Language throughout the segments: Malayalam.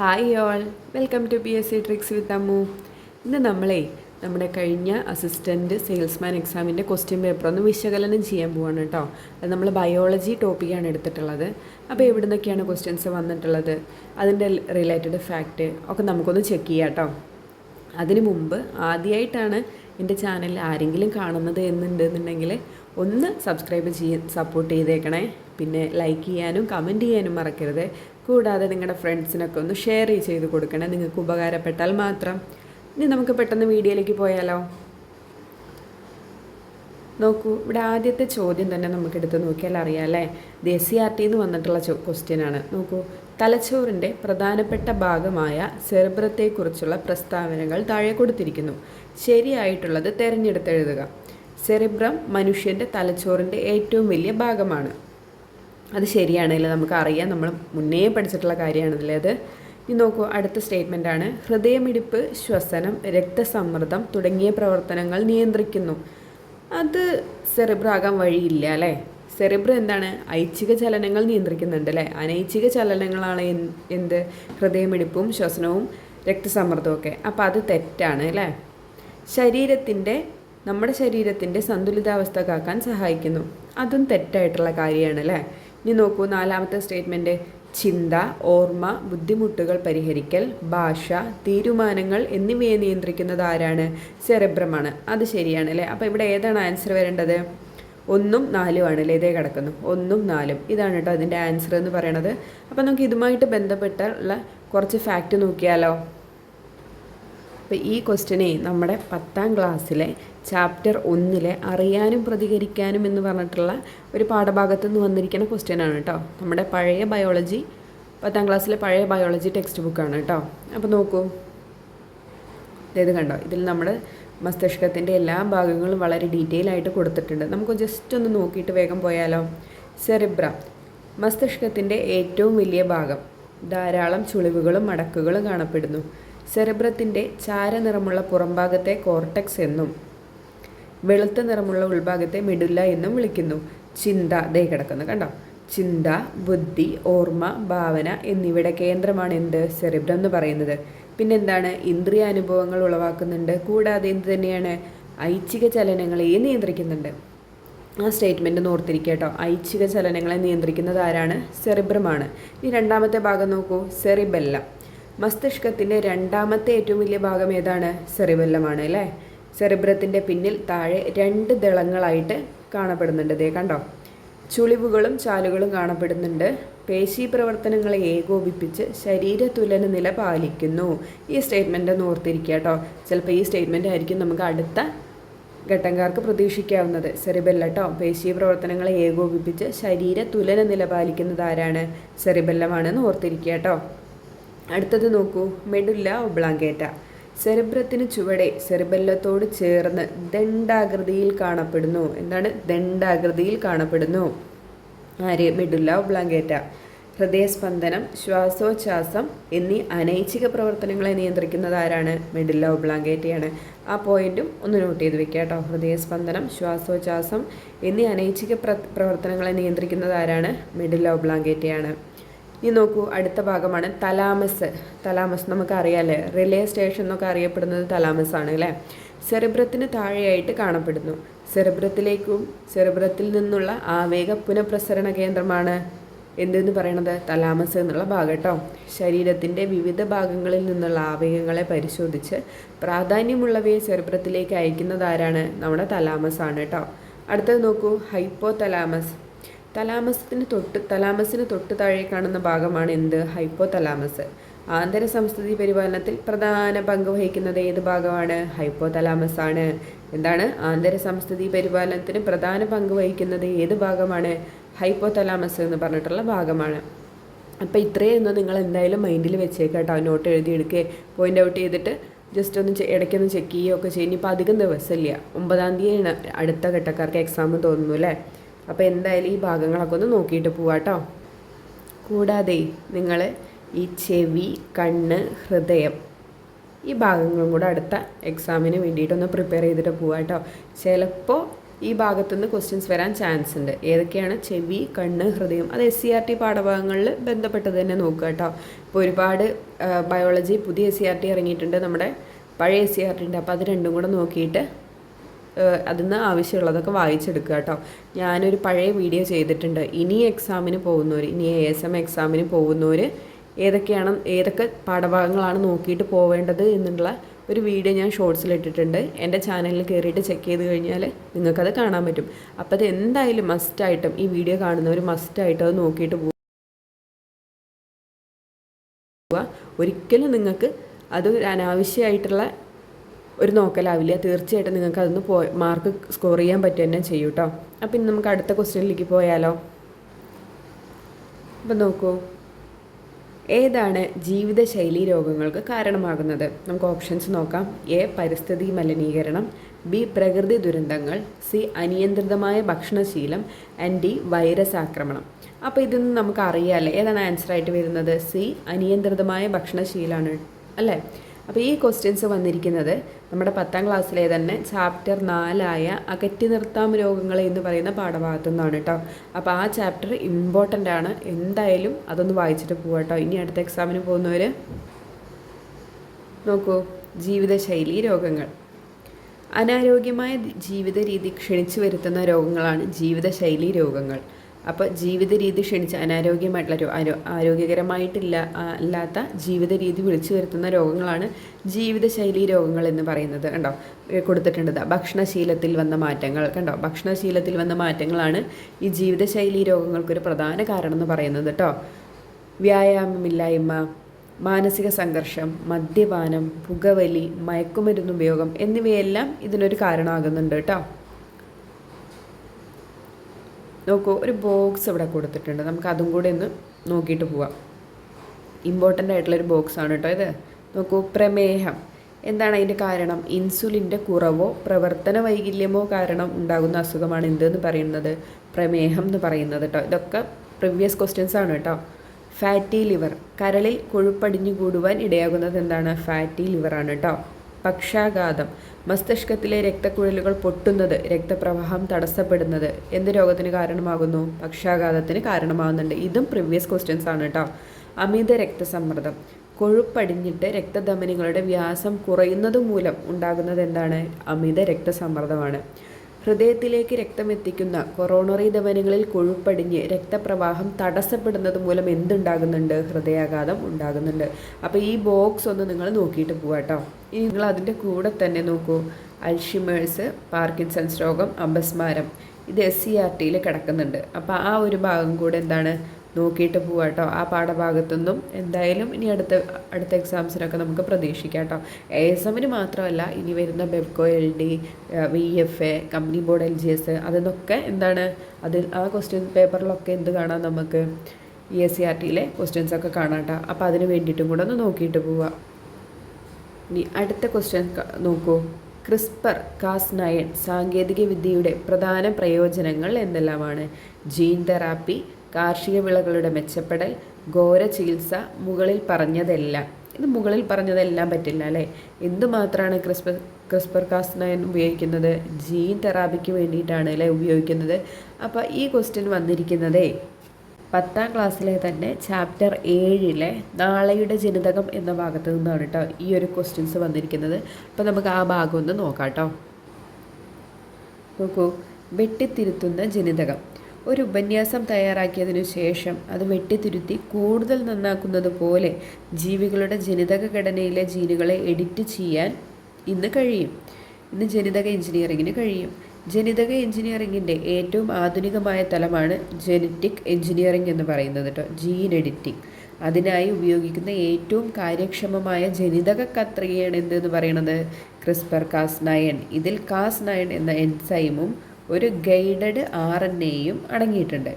Hi all welcome to P S C tricks with Ammu ഇന്ന് നമ്മളെ നമ്മുടെ കഴിഞ്ഞ അസിസ്റ്റന്റ് സെയിൽസ്മാൻ എക്സാമിന്റെ ക്വസ്റ്റ്യൻ പേപ്പർ ഒന്ന് വിശകലനം ചെയ്യാൻ പോവാണ് കേട്ടോ അത് നമ്മൾ ബയോളജി ടോപ്പിക്കാണ് എടുത്തിട്ടുള്ളത്. അപ്പോൾ എവിടെ നിന്നൊക്കെയാണ് ക്വസ്റ്റ്യൻസ് വന്നിട്ടുള്ളത്? അതിന്റെ റിലേറ്റഡ് ഫാക്റ്റ് ഒക്കെ നമുക്കൊന്ന് ചെക്ക് ചെയ്യാം കേട്ടോ അതിനു മുമ്പ് ആദ്യമായിട്ടാണ് എന്റെ ചാനൽ ആരെങ്കിലും കാണുന്നത് എന്നുണ്ടെന്നുണ്ടെങ്കിൽ ഒന്ന് സബ്സ്ക്രൈബ് ചെയ്യ സപ്പോർട്ട് ചെയ്തേക്കണേ. പിന്നെ ലൈക്ക് ചെയ്യാനും കമന്റ് ചെയ്യാനും മറക്കരുത്. കൂടാതെ നിങ്ങളുടെ ഫ്രണ്ട്സിനൊക്കെ ഒന്ന് ഷെയർ ചെയ്ത് കൊടുക്കണേ. നിങ്ങൾക്ക് ഉപകാരപ്പെട്ടാൽ മാത്രം. ഇനി നമുക്ക് പെട്ടെന്ന് വീഡിയോയിലേക്ക് പോയാലോ? നോക്കൂ ഇവിടെ ആദ്യത്തെ ചോദ്യം തന്നെ നമുക്ക് എടുത്ത് നോക്കിയാൽ അറിയാം അല്ലേ? The S C R T എന്ന് വന്നിട്ടുള്ള ക്വസ്റ്റ്യൻ ആണ്. നോക്കൂ തലച്ചോറിന്റെ പ്രധാനപ്പെട്ട ഭാഗമായ സെറിബ്രത്തെക്കുറിച്ചുള്ള പ്രസ്താവനകൾ താഴെ കൊടുത്തിരിക്കുന്നു. ശരിയായിട്ടുള്ളത് തിരഞ്ഞെടുത്തെഴുതുക. സെറിബ്രം മനുഷ്യന്റെ തലച്ചോറിന്റെ ഏറ്റവും വലിയ ഭാഗമാണ്. അത് ശരിയാണല്ലേ നമുക്ക് അറിയാം. നമ്മൾ മുന്നേ പഠിച്ചിട്ടുള്ള കാര്യമാണല്ലേ അത്. ഇനി നോക്കൂ അടുത്ത സ്റ്റേറ്റ്മെന്റ് ആണ്. ഹൃദയമിടിപ്പ് ശ്വസനം രക്തസമ്മർദ്ദം തുടങ്ങിയ പ്രവർത്തനങ്ങൾ നിയന്ത്രിക്കുന്നു. അത് സെറിബ്രാകാൻ വഴിയില്ല അല്ലേ? സെറിബ്രം എന്താണ്? ഐച്ഛിക ചലനങ്ങൾ നിയന്ത്രിക്കുന്നുണ്ട് അല്ലേ? അനൈച്ഛിക ചലനങ്ങളാണ് എന്ത്? ഹൃദയമിടിപ്പും ശ്വസനവും രക്തസമ്മർദ്ദവും ഒക്കെ. അപ്പോൾ അത് തെറ്റാണ് അല്ലേ? ശരീരത്തിന്റെ നമ്മുടെ ശരീരത്തിന്റെ സന്തുലിതാവസ്ഥ കാക്കാൻ സഹായിക്കുന്നു. അതും തെറ്റായിട്ടുള്ള കാര്യമാണ് അല്ലേ? ഇനി നോക്കൂ നാലാമത്തെ സ്റ്റേറ്റ്മെന്റ് ചിന്ത ഓർമ്മ ബുദ്ധിമുട്ടുകൾ പരിഹരിക്കൽ ഭാഷ തീരുമാനങ്ങൾ എന്നിവയെ നിയന്ത്രിക്കുന്നത് ആരാണ്? സെറിബ്രമാണ് അത് ശരിയാണ് അല്ലേ? അപ്പോൾ ഇവിടെ ഏതാണ് ആൻസർ വരേണ്ടത്? ഒന്നും നാലും ആണ് അല്ലേ? ഇതേ കിടക്കുന്നു. ഒന്നും നാലും. ഇതാണ് കേട്ടോ അതിന്റെ ആൻസർ എന്ന് പറയണത്. അപ്പോൾ നമുക്ക് ഇതുമായിട്ട് ബന്ധപ്പെട്ടുള്ള കുറച്ച് ഫാക്റ്റ് നോക്കിയാലോ? അപ്പോൾ ഈ ക്വസ്റ്റ്യനെ നമ്മുടെ പത്താം ക്ലാസ്സിലെ ചാപ്റ്റർ ഒന്നിലെ അറിയാനും പ്രതികരിക്കാനും എന്ന് പറഞ്ഞിട്ടുള്ള ഒരു പാഠഭാഗത്തു നിന്ന് വന്നിരിക്കുന്ന ക്വസ്റ്റ്യനാണ് കേട്ടോ. നമ്മുടെ പഴയ ബയോളജി പത്താം ക്ലാസ്സിലെ പഴയ ബയോളജി ടെക്സ്റ്റ് ബുക്കാണ് കേട്ടോ. അപ്പോൾ നോക്കൂ. ഇത് കണ്ടോ? ഇതിൽ നമ്മുടെ മസ്തിഷ്കത്തിന്റെ എല്ലാ ഭാഗങ്ങളും വളരെ ഡീറ്റെയിൽ ആയിട്ട് കൊടുത്തിട്ടുണ്ട്. നമുക്ക് ജസ്റ്റ് ഒന്ന് നോക്കിയിട്ട് വേഗം പോയാലോ? സെറിബ്ര മസ്തിഷ്കത്തിന്റെ ഏറ്റവും വലിയ ഭാഗം. ധാരാളം ചുളിവുകളും മടക്കുകളും കാണപ്പെടുന്നു. സെറിബ്രത്തിന്റെ ചാരനിറമുള്ള പുറംഭാഗത്തെ കോർട്ടക്സ് എന്നും വെളുത്ത നിറമുള്ള ഉൾഭാഗത്തെ മെഡുല്ല എന്നും വിളിക്കുന്നു. ചിന്ത ദേ കിടക്കുന്നു കണ്ടോ? ചിന്ത ബുദ്ധി ഓർമ്മ ഭാവന എന്നിവയുടെ കേന്ദ്രമാണ് എന്ത്? സെറിബ്രം എന്ന് പറയുന്നത്. പിന്നെന്താണ്? ഇന്ദ്രിയ അനുഭവങ്ങൾ ഉളവാക്കുന്നുണ്ട്. കൂടാതെ എന്ത് തന്നെയാണ്? ഐച്ഛിക ചലനങ്ങളെ നിയന്ത്രിക്കുന്നുണ്ട്. ആ സ്റ്റേറ്റ്മെന്റ് ഓർത്തിരിക്കട്ടോ കേട്ടോ. ഐച്ഛിക ചലനങ്ങളെ നിയന്ത്രിക്കുന്നത് ആരാണ്? സെറിബ്രമാണ്. ഈ രണ്ടാമത്തെ ഭാഗം നോക്കൂ. സെറിബെല്ല. മസ്തിഷ്കത്തിന്റെ രണ്ടാമത്തെ ഏറ്റവും വലിയ ഭാഗം ഏതാണ്? സെറിബെല്ലമാണ് അല്ലേ? സെറിബ്രത്തിന്റെ പിന്നിൽ താഴെ രണ്ട് ദളങ്ങളായിട്ട് കാണപ്പെടുന്നുണ്ട്. ഇതേ കണ്ടോ? ചുളിവുകളും ചാലുകളും കാണപ്പെടുന്നുണ്ട്. പേശി പ്രവർത്തനങ്ങളെ ഏകോപിപ്പിച്ച് ശരീരതുലന നില പാലിക്കുന്നു. ഈ സ്റ്റേറ്റ്മെന്റ് ഒന്ന് ഓർത്തിരിക്കുക കേട്ടോ. ചിലപ്പോൾ ഈ സ്റ്റേറ്റ്മെന്റ് ആയിരിക്കും നമുക്ക് അടുത്ത ഘട്ടംകാർക്ക് പ്രതീക്ഷിക്കാവുന്നത്. സെറിബെല്ല കേട്ടോ. പേശി പ്രവർത്തനങ്ങളെ ഏകോപിപ്പിച്ച് ശരീര തുലന നില പാലിക്കുന്നത് ആരാണ്? സെറിബെല്ലമാണെന്ന് ഓർത്തിരിക്കുക കേട്ടോ. അടുത്തത് നോക്കൂ. Medulla oblongata. സെറിബ്രത്തിന് ചുവടെ സെറിബെല്ലത്തോട് ചേർന്ന് ദണ്ഡാകൃതിയിൽ കാണപ്പെടുന്നു. എന്താണ്? ദണ്ഡാകൃതിയിൽ കാണപ്പെടുന്നു. ആര്? Medulla oblongata. ഹൃദയസ്പന്ദനം ശ്വാസോച്ഛാസം എന്നീ അനൈച്ഛിക പ്രവർത്തനങ്ങളെ നിയന്ത്രിക്കുന്നത് ആരാണ്? മെഡില്ല ഒബ്ലാങ്കേറ്റയാണ്. ആ പോയിന്റും ഒന്ന് നോട്ട് ചെയ്ത് വെക്കുക കേട്ടോ. ഹൃദയസ്പന്ദനം ശ്വാസോച്ഛാസം എന്നീ അനൈച്ഛിക പ്ര പ്രവർത്തനങ്ങളെ നിയന്ത്രിക്കുന്നത് ആരാണ്? മെഡില്ല ഒബ്ലാങ്കേറ്റയാണ്. ഇനി നോക്കൂ അടുത്ത ഭാഗമാണ് തലാമസ്. തലാമസ് നമുക്കറിയാമല്ലേ റിലേ സ്റ്റേഷൻ എന്നൊക്കെ അറിയപ്പെടുന്നത് തലാമസ് ആണ് അല്ലേ? സെറിബ്രത്തിന് താഴെയായിട്ട് കാണപ്പെടുന്നു. സെറിബ്രത്തിലേക്കും സെറിബ്രത്തിൽ നിന്നുള്ള ആവേഗ പുനഃപ്രസരണ കേന്ദ്രമാണ് എന്തെന്ന് പറയണത്? തലാമസ് എന്നുള്ള ഭാഗം കേട്ടോ. ശരീരത്തിന്റെ വിവിധ ഭാഗങ്ങളിൽ നിന്നുള്ള ആവേഗങ്ങളെ പരിശോധിച്ച് പ്രാധാന്യമുള്ളവയെ സെറിബ്രത്തിലേക്ക് അയക്കുന്നതാരാണ് നമ്മുടെ തലാമസ് ആണ് കേട്ടോ. അടുത്തത് നോക്കൂ ഹൈപ്പോ തലാമസ് തലാമസത്തിന് തൊട്ട് തലാമസിന് തൊട്ട് താഴെ കാണുന്ന ഭാഗമാണ് എന്ത്? ഹൈപ്പോ തലാമസ് ആന്തര സംസ്ഥിതി പരിപാലനത്തിൽ പ്രധാന പങ്ക് വഹിക്കുന്നത് ഏത് ഭാഗമാണ്? ഹൈപ്പോ തലാമസ് ആണ് എന്താണ്? ആന്തര സംസ്ഥിതി പരിപാലനത്തിന് പ്രധാന പങ്ക് വഹിക്കുന്നത് ഏത് ഭാഗമാണ്? ഹൈപ്പോ തലാമസ് എന്ന് പറഞ്ഞിട്ടുള്ള ഭാഗമാണ്. അപ്പോൾ ഇത്രയൊന്നും നിങ്ങൾ എന്തായാലും മൈൻഡിൽ വെച്ചേക്കാട്ടോ. നോട്ട് എഴുതിയെടുക്കുക പോയിന്റ് ഔട്ട് ചെയ്തിട്ട് ജസ്റ്റ് ഒന്ന് ഇടയ്ക്കൊന്ന് ചെക്ക് ചെയ്യുകയൊക്കെ ചെയ്യും. ഇനിയിപ്പോൾ അധികം ദിവസമില്ല. ഒമ്പതാം തീയതിയാണ് അടുത്ത ഘട്ടക്കാർക്ക് എക്സാം തോന്നുന്നു അല്ലേ? അപ്പോൾ എന്തായാലും ഈ ഭാഗങ്ങളൊക്കെ ഒന്ന് നോക്കിയിട്ട് പോവാട്ടോ കൂടാതെ നിങ്ങൾ ഈ ചെവി കണ്ണ് ഹൃദയം ഈ ഭാഗങ്ങളും കൂടെ അടുത്ത എക്സാമിന് വേണ്ടിയിട്ടൊന്ന് പ്രിപ്പയർ ചെയ്തിട്ട് പോവാട്ടോ ചിലപ്പോൾ ഈ ഭാഗത്തുനിന്ന് ക്വസ്റ്റ്യൻസ് വരാൻ ചാൻസ് ഉണ്ട്. ഏതൊക്കെയാണ്? ചെവി കണ്ണ് ഹൃദയം. അത് എസ് സി ആർ ടി പാഠഭാഗങ്ങളിൽ ബന്ധപ്പെട്ട് തന്നെ നോക്കുക കേട്ടോ ഇപ്പോൾ ഒരുപാട് ബയോളജി പുതിയ എസ് സി ആർ ടി ഇറങ്ങിയിട്ടുണ്ട്. നമ്മുടെ പഴയ എസ് സി ആർ ടി ഉണ്ട്. അപ്പോൾ അത് രണ്ടും കൂടെ നോക്കിയിട്ട് അതിൽ നിന്ന് ആവശ്യമുള്ളതൊക്കെ വായിച്ചെടുക്കുക കേട്ടോ. ഞാനൊരു പഴയ വീഡിയോ ചെയ്തിട്ടുണ്ട്. ഇനി എക്സാമിന് പോകുന്നവർ ഇനി എ എസ് എം എക്സാമിന് പോകുന്നവർ ഏതൊക്കെയാണ് ഏതൊക്കെ പാഠഭാഗങ്ങളാണ് നോക്കിയിട്ട് പോവേണ്ടത് എന്നുള്ള ഒരു വീഡിയോ ഞാൻ ഷോർട്സിൽ ഇട്ടിട്ടുണ്ട്. എന്റെ ചാനലിൽ കയറിയിട്ട് ചെക്ക് ചെയ്ത് കഴിഞ്ഞാൽ നിങ്ങൾക്കത് കാണാൻ പറ്റും. അപ്പോൾ അത് എന്തായാലും മസ്റ്റായിട്ടും ഈ വീഡിയോ കാണുന്നവർ മസ്റ്റായിട്ടും അത് നോക്കിയിട്ട് പോവുക. ഒരിക്കലും നിങ്ങൾക്ക് അത് അനാവശ്യമായിട്ടുള്ള ഒരു നോക്കലാവില്ല. തീർച്ചയായിട്ടും നിങ്ങൾക്ക് അതൊന്ന് പോ മാർക്ക് സ്കോർ ചെയ്യാൻ പറ്റുക തന്നെ ചെയ്യും കേട്ടോ അപ്പം ഇനി നമുക്ക് അടുത്ത ക്വസ്റ്റ്യനിലേക്ക് പോയാലോ. അപ്പം നോക്കൂ. ഏതാണ് ജീവിതശൈലി രോഗങ്ങൾക്ക് കാരണമാകുന്നത്? നമുക്ക് ഓപ്ഷൻസ് നോക്കാം. എ പരിസ്ഥിതി മലിനീകരണം. ബി പ്രകൃതി ദുരന്തങ്ങൾ. സി അനിയന്ത്രിതമായ ഭക്ഷണശീലം. ആൻഡ് ഡി വൈറസ് ആക്രമണം. അപ്പോൾ ഇതൊന്നും നമുക്ക് അറിയാമല്ലേ ഏതാണ് ആൻസർ ആയിട്ട് വരുന്നത്? സി അനിയന്ത്രിതമായ ഭക്ഷണശീലമാണ്. അല്ലേ? അപ്പോൾ ഈ ക്വസ്റ്റ്യൻസ് വന്നിരിക്കുന്നത് നമ്മുടെ പത്താം ക്ലാസ്സിലെ തന്നെ ചാപ്റ്റർ നാലായ അകറ്റി നിർത്താം രോഗങ്ങളെ എന്ന് പറയുന്ന പാഠഭാഗത്തു നിന്നാണ് കേട്ടോ. അപ്പോൾ ആ ചാപ്റ്റർ ഇമ്പോർട്ടന്റ് ആണ്. എന്തായാലും അതൊന്ന് വായിച്ചിട്ട് പോവാം കേട്ടോ. ഇനി അടുത്ത എക്സാമിന് പോകുന്നവർ നോക്കൂ. ജീവിതശൈലി രോഗങ്ങൾ. അനാരോഗ്യമായ ജീവിത രീതി ക്ഷണിച്ചു വരുത്തുന്ന രോഗങ്ങളാണ് ജീവിതശൈലി രോഗങ്ങൾ. അപ്പോൾ ജീവിത രീതി ക്ഷണിച്ച് അനാരോഗ്യമായിട്ടുള്ള ആരോഗ്യകരമായിട്ടില്ല അല്ലാത്ത ജീവിത രീതി വിളിച്ചു വരുത്തുന്ന രോഗങ്ങളാണ് ജീവിതശൈലി രോഗങ്ങൾ എന്ന് പറയുന്നത് കണ്ടോ? കൊടുത്തിട്ടുണ്ട് ഭക്ഷണശീലത്തിൽ വന്ന മാറ്റങ്ങൾ കണ്ടോ? ഭക്ഷണശീലത്തിൽ വന്ന മാറ്റങ്ങളാണ് ഈ ജീവിതശൈലി രോഗങ്ങൾക്കൊരു പ്രധാന കാരണം എന്ന് പറയുന്നത് കേട്ടോ. വ്യായാമമില്ലായ്മ മാനസിക സംഘർഷം മദ്യപാനം പുകവലി മയക്കുമരുന്ന് ഉപയോഗം എന്നിവയെല്ലാം ഇതിനൊരു കാരണമാകുന്നുണ്ട് കേട്ടോ. നോക്കൂ ഒരു ബോക്സ് ഇവിടെ കൊടുത്തിട്ടുണ്ട്. നമുക്ക് അതും കൂടി ഒന്ന് നോക്കിയിട്ട് പോവാം. ഇമ്പോർട്ടന്റ് ആയിട്ടുള്ളൊരു ആണ് കേട്ടോ ഇത്. നോക്കൂ പ്രമേഹം. എന്താണ് അതിന്റെ കാരണം? ഇൻസുലിന്റെ കുറവോ പ്രവർത്തന വൈകല്യമോ കാരണം ഉണ്ടാകുന്ന അസുഖമാണ് എന്തെന്ന് പറയുന്നത്? പ്രമേഹം എന്ന് പറയുന്നത് കേട്ടോ ഇതൊക്കെ പ്രീവിയസ് ക്വസ്റ്റ്യൻസ് ആണ് കേട്ടോ ഫാറ്റി ലിവർ കരളിൽ കൊഴുപ്പടിഞ്ഞു കൂടുവാൻ ഇടയാകുന്നത് എന്താണ്? ഫാറ്റി ലിവറാണ് കേട്ടോ പക്ഷാഘാതം. മസ്തിഷ്കത്തിലെ രക്തക്കുഴലുകൾ പൊട്ടുന്നത് രക്തപ്രവാഹം തടസ്സപ്പെടുന്നത് എന്ത് രോഗത്തിന് കാരണമാകുന്നു? പക്ഷാഘാതത്തിന് കാരണമാകുന്നുണ്ട്. ഇതും പ്രീവിയസ് ക്വസ്റ്റ്യൻസ് ആണ് കേട്ടോ അമിത രക്തസമ്മർദ്ദം. കൊഴുപ്പടിഞ്ഞിട്ട് രക്തധമനികളുടെ വ്യാസം കുറയുന്നത് മൂലം ഉണ്ടാകുന്നത് എന്താണ്? അമിത രക്തസമ്മർദ്ദമാണ്. ഹൃദയത്തിലേക്ക് രക്തമെത്തിക്കുന്ന കൊറോണറി ധമനികളിൽ കൊഴുപ്പടിഞ്ഞ് രക്തപ്രവാഹം തടസ്സപ്പെടുന്നത് മൂലം എന്തുണ്ടാകുന്നുണ്ട്? ഹൃദയാഘാതം ഉണ്ടാകുന്നുണ്ട്. അപ്പോൾ ഈ ബോക്സ് ഒന്ന് നിങ്ങൾ നോക്കിയിട്ട് പോവാട്ടോ ഇനി നിങ്ങൾ അതിന്റെ കൂടെ തന്നെ നോക്കൂ. അൽഷിമേഴ്സ് പാർക്കിൻസൺസ് രോഗം അപസ്മാരം. ഇത് എസ് സി ആർ ടിയിൽ കിടക്കുന്നുണ്ട്. അപ്പോൾ ആ ഒരു ഭാഗം കൂടെ എന്താണ്? നോക്കിയിട്ട് പോവാം കേട്ടോ ആ പാഠഭാഗത്തുനിന്നും എന്തായാലും ഇനി അടുത്ത അടുത്ത എക്സാംസിനൊക്കെ നമുക്ക് പ്രതീക്ഷിക്കാം കേട്ടോ എ എസ് എമ്മിന് മാത്രമല്ല ഇനി വരുന്ന Bevco L D V F A company board L G S അതിനൊക്കെ എന്താണ് അതിൽ ആ ക്വസ്റ്റ്യൻ പേപ്പറിലൊക്കെ എന്ത് കാണാം നമുക്ക്? ഇ എസ് സി ആർ ടിയിലെ ക്വസ്റ്റ്യൻസ് ഒക്കെ കാണാം കേട്ടോ അപ്പോൾ അതിന് വേണ്ടിയിട്ടും കൂടെ ഒന്ന് നോക്കിയിട്ട് പോവാം. ഇനി അടുത്ത ക്വസ്റ്റ്യൻ നോക്കൂ. ക്രിസ്പർ കാസ് നയൻ സാങ്കേതിക വിദ്യയുടെ പ്രധാന പ്രയോജനങ്ങൾ എന്തെല്ലാമാണ്? ജീൻ തെറാപ്പി കാർഷിക വിളകളുടെ മെച്ചപ്പെടൽ ഘോര ചികിത്സ മുകളിൽ പറഞ്ഞതെല്ലാം. ഇത് മുകളിൽ പറഞ്ഞതെല്ലാം പറ്റില്ല അല്ലേ? എന്തുമാത്രമാണ് ക്രിസ്പർ ക്രിസ്പർ കാസ് നയൻ ഉപയോഗിക്കുന്നത്? ജീൻ തെറാപ്പിക്ക് വേണ്ടിയിട്ടാണ് അല്ലേ ഉപയോഗിക്കുന്നത്? അപ്പോൾ ഈ ക്വസ്റ്റ്യൻ വന്നിരിക്കുന്നതേ പത്താം ക്ലാസ്സിലെ തന്നെ ചാപ്റ്റർ ഏഴിലെ നാളെയുടെ ജനിതകം എന്ന ഭാഗത്ത് നിന്നാണ് കേട്ടോ ഈ ഒരു ക്വസ്റ്റ്യൻസ് വന്നിരിക്കുന്നത്. അപ്പോൾ നമുക്ക് ആ ഭാഗം ഒന്ന് നോക്കാം കേട്ടോ നോക്കൂ വെട്ടിത്തിരുത്തുന്ന ജനിതകം. ഒരു ഉപന്യാസം തയ്യാറാക്കിയതിനു ശേഷം അത് വെട്ടിത്തിരുത്തി കൂടുതൽ നന്നാക്കുന്നത് പോലെ ജീവികളുടെ ജനിതക ഘടനയിലെ ജീനുകളെ എഡിറ്റ് ചെയ്യാൻ ഇന്ന് കഴിയും. ഇന്ന് ജനിതക എഞ്ചിനീയറിങ്ങിന് കഴിയും. ജനിതക എഞ്ചിനീയറിങ്ങിന്റെ ഏറ്റവും ആധുനികമായ തലമാണ് ജനറ്റിക് എഞ്ചിനീയറിംഗ് എന്ന് പറയുന്നത് കേട്ടോ ജീൻ എഡിറ്റിംഗ്. അതിനായി ഉപയോഗിക്കുന്ന ഏറ്റവും കാര്യക്ഷമമായ ജനിതക കത്രികയാണ് എന്തെന്ന് പറയുന്നത് ക്രിസ്പർ കാസ് നയൻ ഇതിൽ കാസ് നയൻ എന്ന എൻസൈമും ഒരു ഗൈഡഡ് ആർ എൻ എയും അടങ്ങിയിട്ടുണ്ട്.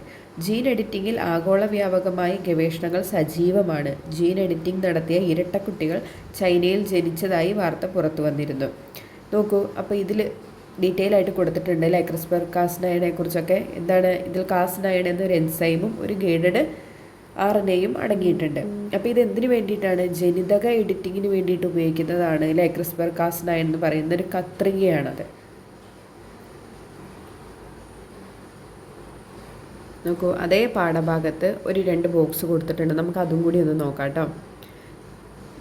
ജീൻ എഡിറ്റിംഗിൽ ആഗോള വ്യാപകമായി ഗവേഷണങ്ങൾ സജീവമാണ്. ജീൻ എഡിറ്റിംഗ് നടത്തിയ ഇരട്ടക്കുട്ടികൾ ചൈനയിൽ ജനിച്ചതായി വാർത്ത പുറത്തു വന്നിരുന്നു നോക്കൂ അപ്പോൾ ഇതിൽ ഡീറ്റെയിൽ ആയിട്ട് കൊടുത്തിട്ടുണ്ട് അല്ലേ? ക്രിസ്പർ കാസ്നയനെ കുറിച്ചൊക്കെ. എന്താണ് ഇതിൽ കാസ്നയൻ എന്നൊരു എൻസൈമും ഒരു ഗൈഡഡ് ആർ എൻ എയും അടങ്ങിയിട്ടുണ്ട്. അപ്പോൾ ഇത് എന്തിനു വേണ്ടിയിട്ടാണ്? ജനിതക എഡിറ്റിങ്ങിന് വേണ്ടിയിട്ട് ഉപയോഗിക്കുന്നതാണ് അല്ലേ? ക്രിസ്പർ കാസ്നയൻ എന്ന് പറയുന്ന ഒരു കത്രികയാണത്. നോക്കൂ അതേ പാഠഭാഗത്ത് ഒരു രണ്ട് ബോക്സ് കൊടുത്തിട്ടുണ്ട്. നമുക്ക് അതും കൂടി ഒന്ന് നോക്കാം കേട്ടോ.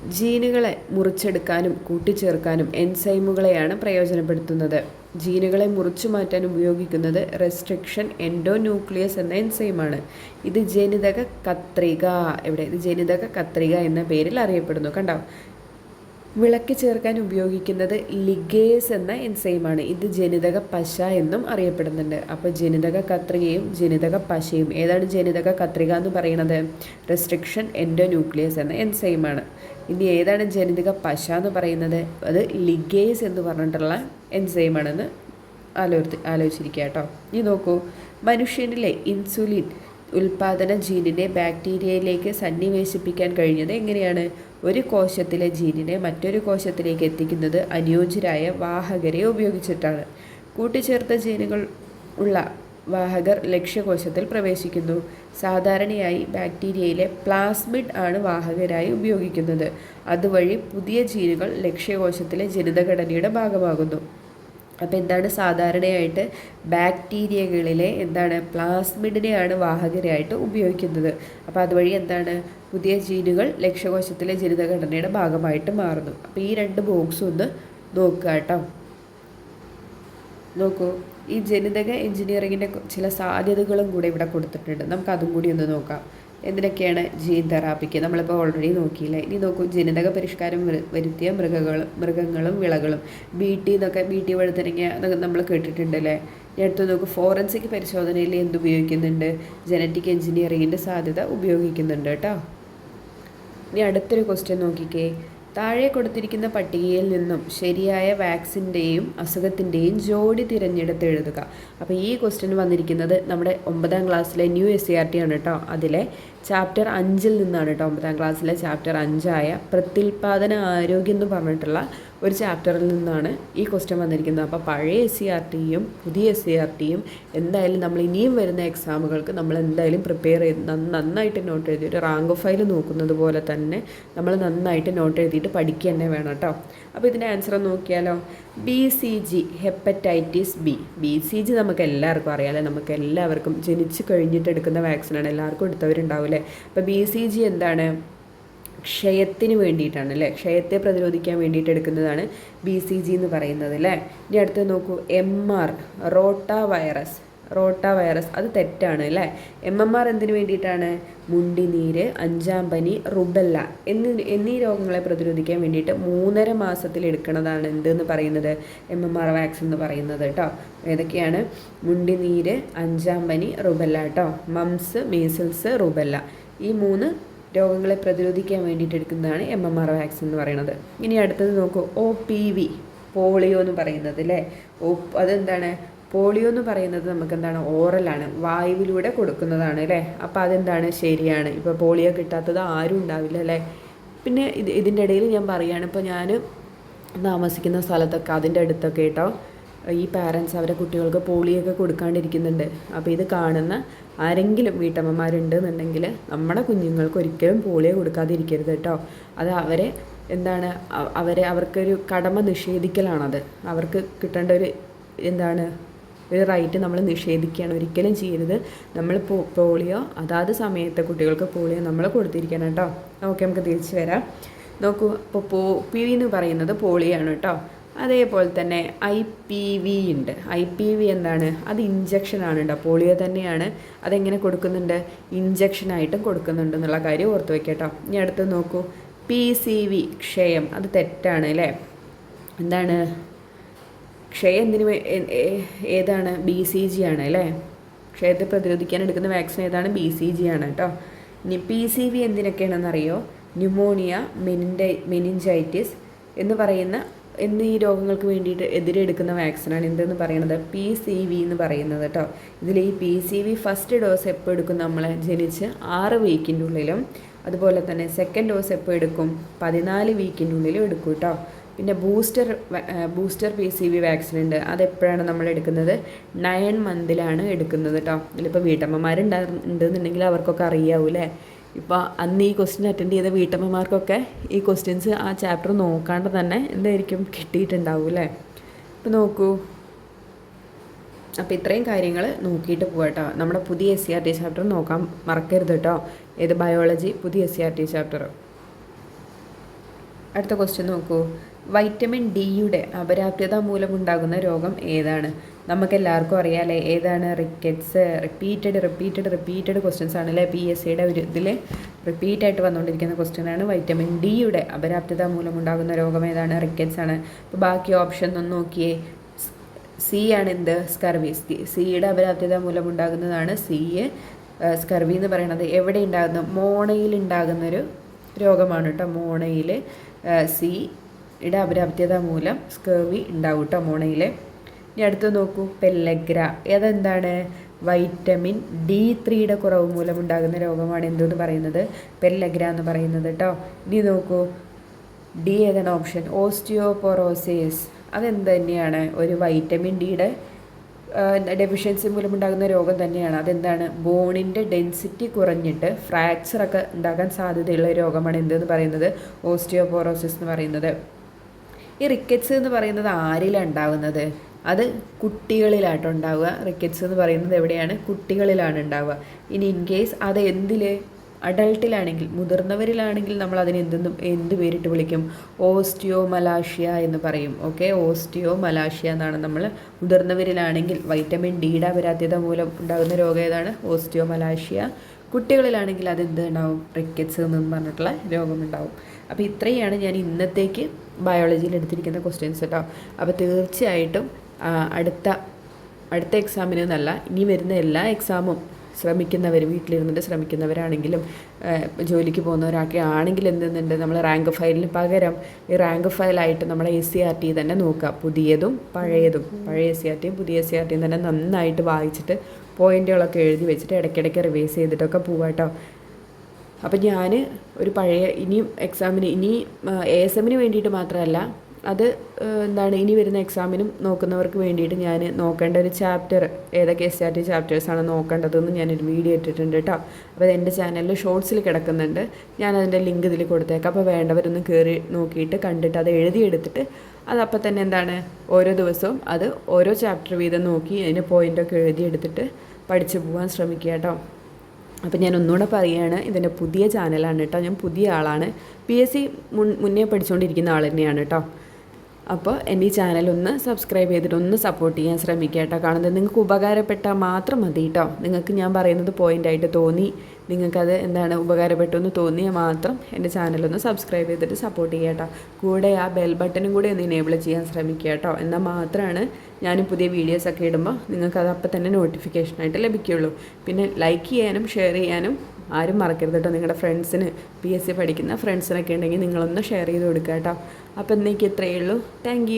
ജീനുകളെ മുറിച്ചെടുക്കാനും കൂട്ടിച്ചേർക്കാനും എൻസൈമുകളെയാണ് പ്രയോജനപ്പെടുത്തുന്നത്. ജീനുകളെ മുറിച്ചു മാറ്റാൻ ഉപയോഗിക്കുന്നത് റെസ്ട്രിക്ഷൻ എൻഡോന്യൂക്ലിയസ് എന്ന എൻസൈമാണ്. ഇത് ജനിതക കത്രിക എവിടെ? ഇത് ജനിതക കത്രിക എന്ന പേരിൽ അറിയപ്പെടുന്നു. കണ്ടോ? വിളക്ക് ചേർക്കാൻ ഉപയോഗിക്കുന്നത് ലിഗേസ് എന്ന എൻസൈമാണ് ഇത് ജനിതക പശ എന്നും അറിയപ്പെടുന്നുണ്ട്. അപ്പോൾ ജനിതക കത്രികയും ജനിതക പശയും ഏതാണ് ജനിതക കത്രിക എന്ന് പറയുന്നത്? റെസ്ട്രിക്ഷൻ എൻഡോ ന്യൂക്ലിയസ് എന്ന എൻസൈമാണ് ഇനി ഏതാണ് ജനിതക പശ എന്ന് പറയുന്നത്? അത് ലിഗേസ് എന്ന് പറഞ്ഞിട്ടുള്ള എൻസൈമാണെന്ന് ആലോചി ആലോചിച്ചിരിക്കുക കേട്ടോ. ഇനി നോക്കൂ. മനുഷ്യനിലെ ഇൻസുലിൻ ഉൽപാദന ജീനിനെ ബാക്ടീരിയയിലേക്ക് സന്നിവേശിപ്പിക്കാൻ കഴിഞ്ഞത് എങ്ങനെയാണ്? ഒരു കോശത്തിലെ ജീനിനെ മറ്റൊരു കോശത്തിലേക്ക് എത്തിക്കുന്നത് അനുയോജ്യരായ വാഹകരെ ഉപയോഗിച്ചിട്ടാണ്. കൂട്ടിച്ചേർത്ത ജീനുകൾ ഉള്ള വാഹകർ ലക്ഷ്യകോശത്തിൽ പ്രവേശിക്കുന്നു. സാധാരണയായി ബാക്ടീരിയയിലെ പ്ലാസ്മിഡ് ആണ് വാഹകരായി ഉപയോഗിക്കുന്നത്. അതുവഴി പുതിയ ജീനുകൾ ലക്ഷ്യകോശത്തിലെ ജനിതഘടനയുടെ ഭാഗമാകുന്നു. അപ്പോൾ എന്താണ് സാധാരണയായിട്ട് ബാക്ടീരിയകളിലെ എന്താണ് പ്ലാസ്മിഡിനെയാണ് വാഹകരായിട്ട് ഉപയോഗിക്കുന്നത്. അപ്പോൾ അതുവഴി എന്താണ്? പുതിയ ജീനുകൾ ലക്ഷ്യകോശത്തിലെ ജനിതഘടനയുടെ ഭാഗമായിട്ട് മാറുന്നു. അപ്പോൾ ഈ രണ്ട് ബോക്സ് ഒന്ന് നോക്കുക കേട്ടോ. നോക്കൂ. ഈ ജനിതക എഞ്ചിനീയറിങ്ങിന്റെ ചില സാധ്യതകളും കൂടെ ഇവിടെ കൊടുത്തിട്ടുണ്ട്. നമുക്ക് അതും കൂടി ഒന്ന് നോക്കാം. എന്തിനൊക്കെയാണ് ജീൻ തെറാപ്പിക്ക്? നമ്മളിപ്പോൾ ഓൾറെഡി നോക്കിയില്ലേ? ഇനി നോക്കൂ ജനിതക പരിഷ്കാരം വരുത്തിയ മൃഗങ്ങളും മൃഗങ്ങളും വിളകളും. ബി ടി എന്നൊക്കെ ബി ടി എന്നൊക്കെ നമ്മൾ കേട്ടിട്ടുണ്ടല്ലേ? ഞാൻ അടുത്ത് നോക്കൂ ഫോറൻസിക് പരിശോധനയിൽ എന്ത് ഉപയോഗിക്കുന്നുണ്ട്? ജനറ്റിക് എഞ്ചിനീയറിങ്ങിന്റെ സാധ്യത ഉപയോഗിക്കുന്നുണ്ട് കേട്ടോ. ഇനി അടുത്തൊരു ക്വസ്റ്റ്യൻ നോക്കിക്കേ. താഴെ കൊടുത്തിരിക്കുന്ന പട്ടികയിൽ നിന്നും ശരിയായ വാക്സിന്റെയും അസുഖത്തിന്റെയും ജോഡി തിരഞ്ഞെടുത്ത് എഴുതുക. അപ്പോൾ ഈ ക്വസ്റ്റ്യൻ വന്നിരിക്കുന്നത് നമ്മുടെ ഒമ്പതാം ക്ലാസ്സിലെ new S C R T ആണ് കേട്ടോ. അതിലെ ചാപ്റ്റർ അഞ്ചിൽ നിന്നാണ് കേട്ടോ ഒമ്പതാം ക്ലാസ്സിലെ ചാപ്റ്റർ അഞ്ചായ പ്രത്യുൽപാദന ആരോഗ്യം എന്ന് പറഞ്ഞിട്ടുള്ള ഒരു ചാപ്റ്ററിൽ നിന്നാണ് ഈ ക്വസ്റ്റ്യൻ വന്നിരിക്കുന്നത്. അപ്പോൾ പഴയ എസ് സി ആർ ടിയും പുതിയ എസ് സി ആർ ടിയും എന്തായാലും നമ്മൾ ഇനിയും വരുന്ന എക്സാമുകൾക്ക് നമ്മൾ എന്തായാലും പ്രിപ്പയർ ചെയ്ത് നന്നായിട്ട് നോട്ട് എഴുതി ഒരു റാങ്ക് ഫയൽ നോക്കുന്നത് പോലെ തന്നെ നമ്മൾ നന്നായിട്ട് നോട്ട് എഴുതിയിട്ട് പഠിക്കുക തന്നെ വേണം കേട്ടോ. അപ്പോൾ ഇതിന്റെ ആൻസർ നോക്കിയാലോ? B C G hepatitis B B C G നമുക്ക് എല്ലാവർക്കും അറിയാമല്ലേ നമുക്ക് എല്ലാവർക്കും ജനിച്ച് കഴിഞ്ഞിട്ട് എടുക്കുന്ന വാക്സിനാണ് എല്ലാവർക്കും എടുത്തവരുണ്ടാവില്ലേ അപ്പോൾ ബി സി ജി എന്താണ്? ക്ഷയത്തിന് വേണ്ടിയിട്ടാണ് അല്ലേ? ക്ഷയത്തെ പ്രതിരോധിക്കാൻ വേണ്ടിയിട്ട് എടുക്കുന്നതാണ് ബി സി ജി എന്ന് പറയുന്നത് അല്ലേ? ഇനി അടുത്ത് നോക്കൂ. M R rota virus rota virus അത് തെറ്റാണ് അല്ലേ? എം എം ആർ എന്തിനു വേണ്ടിയിട്ടാണ്? മുണ്ടിനീര് അഞ്ചാം പനി റുബല്ല എന്നീ എന്നീ രോഗങ്ങളെ പ്രതിരോധിക്കാൻ വേണ്ടിയിട്ട് മൂന്നര മാസത്തിൽ എടുക്കുന്നതാണ് എന്തെന്ന് പറയുന്നത്? എം എം ആർ വാക്സിൻ എന്ന് പറയുന്നത് കേട്ടോ. ഏതൊക്കെയാണ്? മുണ്ടിനീര് അഞ്ചാം പനി റുബല്ല കേട്ടോ. Mumps measles rubella. ഈ മൂന്ന് രോഗങ്ങളെ പ്രതിരോധിക്കാൻ വേണ്ടിയിട്ട് എടുക്കുന്നതാണ് എം എം ആർ വാക്സിൻ എന്ന് പറയുന്നത്. ഇനി അടുത്തത് നോക്കൂ. ഒ പി വി പോളിയോ എന്ന് പറയുന്നത് അല്ലേ? ഓ അതെന്താണ്? പോളിയോ എന്ന് പറയുന്നത് നമുക്ക് എന്താണ് ഓറലാണ് വായുവിലൂടെ കൊടുക്കുന്നതാണ് അല്ലേ? അപ്പോൾ അതെന്താണ്? ശരിയാണ്. ഇപ്പോൾ പോളിയോ കിട്ടാത്തത് ആരും ഉണ്ടാവില്ല അല്ലേ? പിന്നെ ഇത് ഇതിന്റെ ഇടയിൽ ഞാൻ പറയുകയാണ് ഇപ്പോൾ ഞാൻ താമസിക്കുന്ന സ്ഥലത്തൊക്കെ അതിന്റെ അടുത്തൊക്കെ കേട്ടോ ഈ പാരൻസ് അവരെ കുട്ടികൾക്ക് പോളിയൊക്കെ കൊടുക്കാണ്ടിരിക്കുന്നുണ്ട്. അപ്പോൾ ഇത് കാണുന്ന ആരെങ്കിലും വീട്ടമ്മമാരുണ്ട് എന്നുണ്ടെങ്കിൽ നമ്മുടെ കുഞ്ഞുങ്ങൾക്ക് ഒരിക്കലും പോളിയോ കൊടുക്കാതിരിക്കരുത് കേട്ടോ അത് അവരെ എന്താണ് അവരെ അവർക്കൊരു കടമ നിഷേധിക്കലാണത്. അവർക്ക് കിട്ടേണ്ട ഒരു എന്താണ് ഒരു റൈറ്റ് നമ്മൾ നിഷേധിക്കുകയാണ്. ഒരിക്കലും ചെയ്യരുത്. നമ്മൾ പോളിയോ അതാത് സമയത്ത് കുട്ടികൾക്ക് പോളിയോ നമ്മൾ കൊടുത്തിരിക്കണം കേട്ടോ. ഓക്കെ നമുക്ക് തിരിച്ചു വരാം. നോക്കൂ ഇപ്പോൾ പോ പി വി എന്ന് പറയുന്നത് പോളിയാണ് കേട്ടോ. അതേപോലെ തന്നെ ഐ പി വി ഉണ്ട്. ഐ പി വി എന്താണ്? അത് ഇഞ്ചക്ഷനാണ് കേട്ടോ. പോളിയോ തന്നെയാണ്. അതെങ്ങനെ കൊടുക്കുന്നുണ്ട്? ഇഞ്ചക്ഷനായിട്ടും കൊടുക്കുന്നുണ്ട് എന്നുള്ള കാര്യം ഓർത്ത് വയ്ക്കട്ടോ ഇനി അടുത്ത് നോക്കൂ. പി സി വി ക്ഷയം. അത് തെറ്റാണ് അല്ലേ? എന്താണ്? ക്ഷയം എന്തിനു ഏതാണ്? ബി സി ജി ആണ് അല്ലേ? ക്ഷയത്തെ പ്രതിരോധിക്കാൻ എടുക്കുന്ന വാക്സിൻ ഏതാണ്? ബി സി ജി ആണ് കേട്ടോ. ഇനി പി സി വി എന്തിനൊക്കെയാണെന്നറിയോ? ന്യൂമോണിയ മെനിൻഡൈ മെനിഞ്ചൈറ്റിസ് എന്ന് പറയുന്ന എന്നീ രോഗങ്ങൾക്ക് വേണ്ടിയിട്ട് എതിരെ എടുക്കുന്ന വാക്സിനാണ് എന്തെന്ന് പറയുന്നത് പി സി വി എന്ന് പറയുന്നത് കേട്ടോ. ഇതിൽ ഈ P C V first dose എപ്പോൾ എടുക്കും നമ്മൾ ജനിച്ച് ആറ് വീക്കിന്റെ ഉള്ളിലും. അതുപോലെ തന്നെ സെക്കൻഡ് ഡോസ് എപ്പോൾ എടുക്കും? പതിനാല് വീക്കിന്റെ ഉള്ളിലും എടുക്കും കേട്ടോ. പിന്നെ booster booster P C V vaccine ഉണ്ട്. അതെപ്പോഴാണ് നമ്മൾ എടുക്കുന്നത്? നയൻ മന്തിലാണ് എടുക്കുന്നത് കേട്ടോ ഇതിലിപ്പോൾ വീട്ടമ്മമാരുണ്ടെന്നുണ്ടെങ്കിൽ അവർക്കൊക്കെ അറിയാവൂലേ ഇപ്പോൾ അന്ന് ഈ ക്വസ്റ്റ്യൻ അറ്റൻഡ് ചെയ്ത വീട്ടമ്മമാർക്കൊക്കെ ഈ ക്വസ്റ്റ്യൻസ് ആ ചാപ്റ്റർ നോക്കാണ്ട് തന്നെ എന്തായിരിക്കും? കിട്ടിയിട്ടുണ്ടാവും അല്ലേ ഇപ്പോൾ നോക്കൂ. അപ്പോൾ ഇത്രയും കാര്യങ്ങൾ നോക്കിയിട്ട് പോകട്ടോ നമ്മുടെ പുതിയ S C R T chapter നോക്കാൻ മറക്കരുത് കേട്ടോ ഏത് ബയോളജി പുതിയ S C R T chapter അടുത്ത ക്വസ്റ്റ്യൻ നോക്കൂ. വൈറ്റമിൻ ഡിയുടെ അപര്യാപ്തത മൂലമുണ്ടാകുന്ന രോഗം ഏതാണ്? നമുക്ക് എല്ലാവർക്കും അറിയാമല്ലേ ഏതാണ്? Rickets repeated repeated repeated questions ആണല്ലേ പി എസ് സിയുടെ ഒരു ഇതിൽ റിപ്പീറ്റ് ആയിട്ട് വന്നുകൊണ്ടിരിക്കുന്ന ക്വസ്റ്റ്യൻ ആണ്. വൈറ്റമിൻ ഡിയുടെ അപര്യാപ്തത മൂലമുണ്ടാകുന്ന രോഗം ഏതാണ്? റിക്കറ്റ്സ് ആണ്. അപ്പോൾ ബാക്കി ഓപ്ഷൻ ഒന്ന് നോക്കിയേ. സി ആണ് എന്ത്? സ്കർവി സിയുടെ അപര്യാപ്തത മൂലമുണ്ടാകുന്നതാണ് സി സ്കർവി എന്ന് പറയുന്നത് എവിടെ ഉണ്ടാകുന്ന? മോണയിൽ ഉണ്ടാകുന്നൊരു രോഗമാണ് കേട്ടോ. മോണയിൽ സിയുടെ അപര്യാപ്തത മൂലം സ്കേവി ഉണ്ടാവും കേട്ടോ മോണയിൽ ഇനി അടുത്ത് നോക്കൂ പെല്ലഗ്ര. ഏതെന്താണ് വൈറ്റമിൻ ഡി ത്രീയുടെ കുറവ് മൂലം ഉണ്ടാകുന്ന രോഗമാണ് എന്തെന്ന് പറയുന്നത്? പെല്ലഗ്ര എന്ന് പറയുന്നത് കേട്ടോ ഇനി നോക്കൂ ഡി ഏതാണ് ഓപ്ഷൻ ഓസ്റ്റിയോപൊറോസിസ് അതെന്ത് തന്നെയാണ്? ഒരു വൈറ്റമിൻ ഡിയുടെ ഡെഫിഷ്യൻസി മൂലമുണ്ടാകുന്ന രോഗം തന്നെയാണ്. അതെന്താണ്? ബോണിന്റെ ഡെൻസിറ്റി കുറഞ്ഞിട്ട് ഫ്രാക്ചറൊക്കെ ഉണ്ടാകാൻ സാധ്യതയുള്ള രോഗമാണ് എന്തെന്ന് പറയുന്നത്? ഓസ്റ്റിയോപോറോസിസ് എന്ന് പറയുന്നത്. ഈ റിക്കറ്റ്സ് എന്ന് പറയുന്നത് ആരിലാണ് ഉണ്ടാകുന്നത് അത് കുട്ടികളിലാട്ടോ ഉണ്ടാവുക. റിക്കറ്റ്സ് എന്ന് പറയുന്നത് എവിടെയാണ്? കുട്ടികളിലാണ് ഉണ്ടാവുക. ഇനി ഇൻ കേസ് അത് എന്തിൽ അഡൾട്ടിലാണെങ്കിൽ മുതിർന്നവരിലാണെങ്കിൽ നമ്മൾ അതിന് എന്തെന്നും എന്ത് പേരിട്ട് വിളിക്കും? ഓസ്റ്റിയോ മലാഷ്യ എന്ന് പറയും. ഓക്കെ ഓസ്റ്റിയോ മലാഷ്യ എന്നാണ് നമ്മൾ മുതിർന്നവരിലാണെങ്കിൽ വൈറ്റമിൻ ഡിയുടെ അപരാധ്യത മൂലം ഉണ്ടാകുന്ന രോഗം ഏതാണ്? ഓസ്റ്റിയോ മലാഷ്യ കുട്ടികളിലാണെങ്കിൽ അതെന്ത് ഉണ്ടാവും റിക്കറ്റ്സ് എന്ന് പറഞ്ഞിട്ടുള്ള രോഗമുണ്ടാവും. അപ്പോൾ ഇത്രയാണ് ഞാൻ ഇന്നത്തേക്ക് ബയോളജിയിൽ എടുത്തിരിക്കുന്ന ക്വസ്റ്റ്യൻസ് കേട്ടോ. അപ്പോൾ തീർച്ചയായിട്ടും അടുത്ത അടുത്ത എക്സാമിന് എന്നല്ല ഇനി വരുന്ന എല്ലാ എക്സാമും ശ്രമിക്കുന്നവർ വീട്ടിലിരുന്നിട്ട് ശ്രമിക്കുന്നവരാണെങ്കിലും ജോലിക്ക് പോകുന്നവരൊക്കെ ആണെങ്കിൽ എന്തെന്നുണ്ട്? നമ്മൾ റാങ്ക് ഫയലിന് പകരം ഈ റാങ്ക് ഫയലായിട്ട് നമ്മുടെ എസ് സി ആർ ടി തന്നെ നോക്കുക. പുതിയതും പഴയതും. പഴയ എസ് സി ആർ ടിയും പുതിയ എസ് സി ആർ ടിയും തന്നെ നന്നായിട്ട് വായിച്ചിട്ട് പോയിന്റുകളൊക്കെ എഴുതി വെച്ചിട്ട് ഇടയ്ക്കിടയ്ക്ക് റിവൈസ് ചെയ്തിട്ടൊക്കെ പോവാട്ടോ അപ്പം ഞാൻ ഒരു പഴയ ഇനിയും എക്സാമിന് ഇനി എ എസ് എമ്മിന് വേണ്ടിയിട്ട് മാത്രമല്ല അത് എന്താണ് ഇനി വരുന്ന എക്സാമിനും നോക്കുന്നവർക്ക് വേണ്ടിയിട്ട് ഞാൻ നോക്കേണ്ട ഒരു ചാപ്റ്റർ ഏതൊക്കെ എസ് ആർ ടി ചാപ്റ്റേഴ്സാണ് നോക്കേണ്ടതെന്ന് ഞാനൊരു വീഡിയോ ഇട്ടിട്ടുണ്ട് കേട്ടോ അപ്പോൾ അത് എന്റെ ചാനലിൽ ഷോർട്സിൽ കിടക്കുന്നുണ്ട്. ഞാൻ അതിന്റെ ലിങ്ക് ഇതിൽ കൊടുത്തേക്കാം. അപ്പോൾ വേണ്ടവരൊന്ന് കയറി നോക്കിയിട്ട് കണ്ടിട്ട് അത് എഴുതിയെടുത്തിട്ട് അതപ്പോൾ തന്നെ എന്താണ് ഓരോ ദിവസവും അത് ഓരോ ചാപ്റ്റർ വീതം നോക്കി അതിന് പോയിന്റൊക്കെ എഴുതിയെടുത്തിട്ട് പഠിച്ചു പോകാൻ ശ്രമിക്കുക കേട്ടോ. അപ്പം ഞാൻ ഒന്നുകൂടെ പറയുകയാണ് ഇതിന്റെ പുതിയ ചാനലാണ് കേട്ടോ. ഞാൻ പുതിയ ആളാണ്. പി എസ് സി മുൻ മുന്നേ പഠിച്ചുകൊണ്ടിരിക്കുന്ന ആൾ തന്നെയാണ് കേട്ടോ. അപ്പോൾ എന്റെ ഈ ചാനൽ ഒന്ന് സബ്സ്ക്രൈബ് ചെയ്തിട്ട് ഒന്ന് സപ്പോർട്ട് ചെയ്യാൻ ശ്രമിക്കുക കേട്ടോ. കാണുന്നത് നിങ്ങൾക്ക് ഉപകാരപ്പെട്ടാൽ മാത്രം മതി കേട്ടോ. നിങ്ങൾക്ക് ഞാൻ പറയുന്നത് പോയിന്റായിട്ട് തോന്നി. നിങ്ങൾക്കത് എന്താണ് ഉപകാരപ്പെട്ടു എന്ന് തോന്നിയാൽ മാത്രം എന്റെ ചാനലൊന്ന് സബ്സ്ക്രൈബ് ചെയ്തിട്ട് സപ്പോർട്ട് ചെയ്യുക കേട്ടോ. കൂടെ ആ ബെൽ ബട്ടനും കൂടി ഒന്ന് എനേബിൾ ചെയ്യാൻ ശ്രമിക്കുക കേട്ടോ. എന്നാൽ മാത്രമാണ് ഞാൻ പുതിയ വീഡിയോസൊക്കെ ഇടുമ്പോൾ നിങ്ങൾക്കത് അപ്പം തന്നെ നോട്ടിഫിക്കേഷനായിട്ട് ലഭിക്കുകയുള്ളൂ. പിന്നെ ലൈക്ക് ചെയ്യാനും ഷെയർ ചെയ്യാനും ആരും മറക്കരുത് കേട്ടോ നിങ്ങളുടെ ഫ്രണ്ട്സിന് പി എസ് സി പഠിക്കുന്ന ഫ്രണ്ട്സിനൊക്കെ ഉണ്ടെങ്കിൽ നിങ്ങളൊന്ന് ഷെയർ ചെയ്ത് കൊടുക്കുക കേട്ടോ അപ്പോൾ ഇന്നേക്ക് ഇത്രയേ ഉള്ളൂ. താങ്ക്